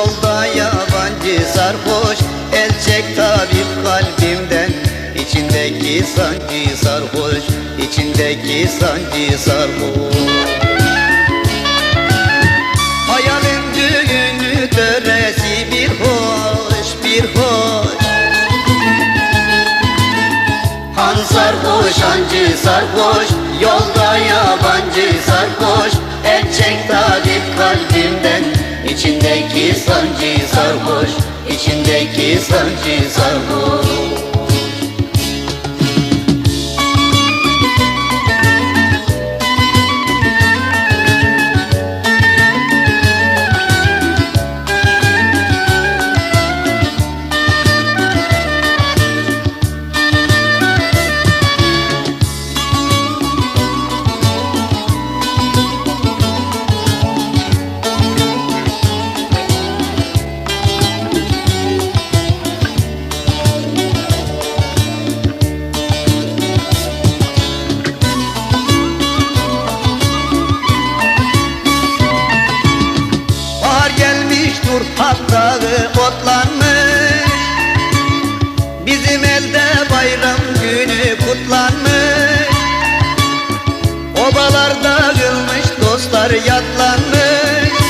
Yolda yabancı sarhoş. El çek tabip kalbimden. İçindeki sancı sarhoş İçindeki sancı sarhoş. Hayalin düğünü töresi bir hoş bir hoş. Han sarhoş hancı sarhoş Yolda yabancı sarhoş. El çek tabip kalbimden İçindeki sancı sarhoş İçindeki sancı sarhoş dostlar yatlanmış.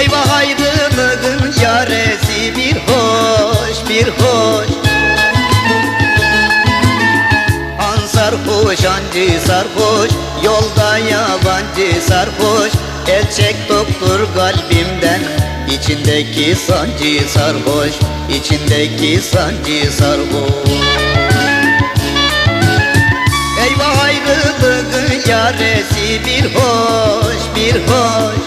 Eyvah ayrılığın yaresi bir hoş bir hoş. Sarhoş ancı sarhoş Yolda yabancı sarhoş. El çek doktor kalbimden İçindeki sancı sarhoş İçindeki sancı sarhoş. Eyvah ayrılığın yaresi bir hoş bir hoş.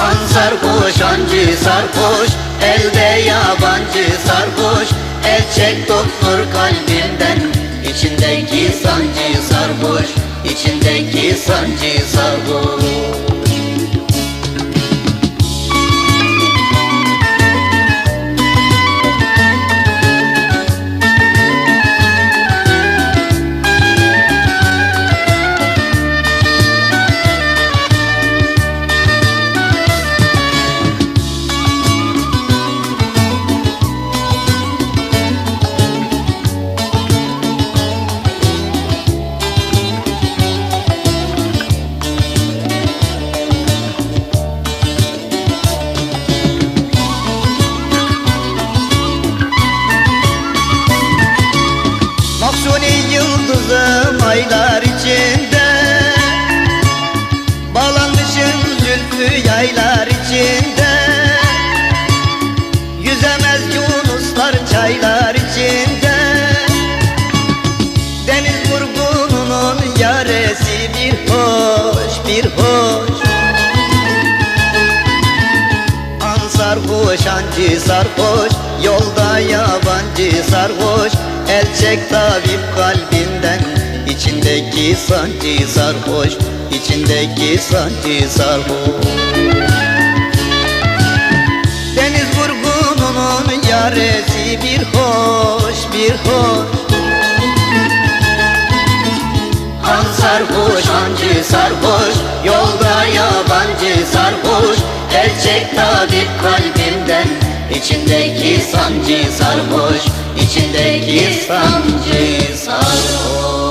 An sarhoş ancı sarhoş Elde yabancı sarhoş. El çek doktor kalbimden İçindeki sancı sarhoş İçindeki sancı sarhoş yıldızım aylar içinde. Bağlanmışım zülfü yaylar içinde. Yüzemez yunuslar çaylar içinde. Deniz vurgununun yaresi bir hoş bir hoş. An sarhoş ancı sarhoş Yolda yabancı sarhoş El çek tabip kalbinden. İçindeki sancı sarhoş İçindeki sancı sarhoş Deniz vurgununun yaresi bir hoş bir hoş. Han sarhoş hancı sarhoş Yolda yabancı sarhoş El çek tabip kalbimden İçindeki sancı sarhoş İçindeki sancı sarhoş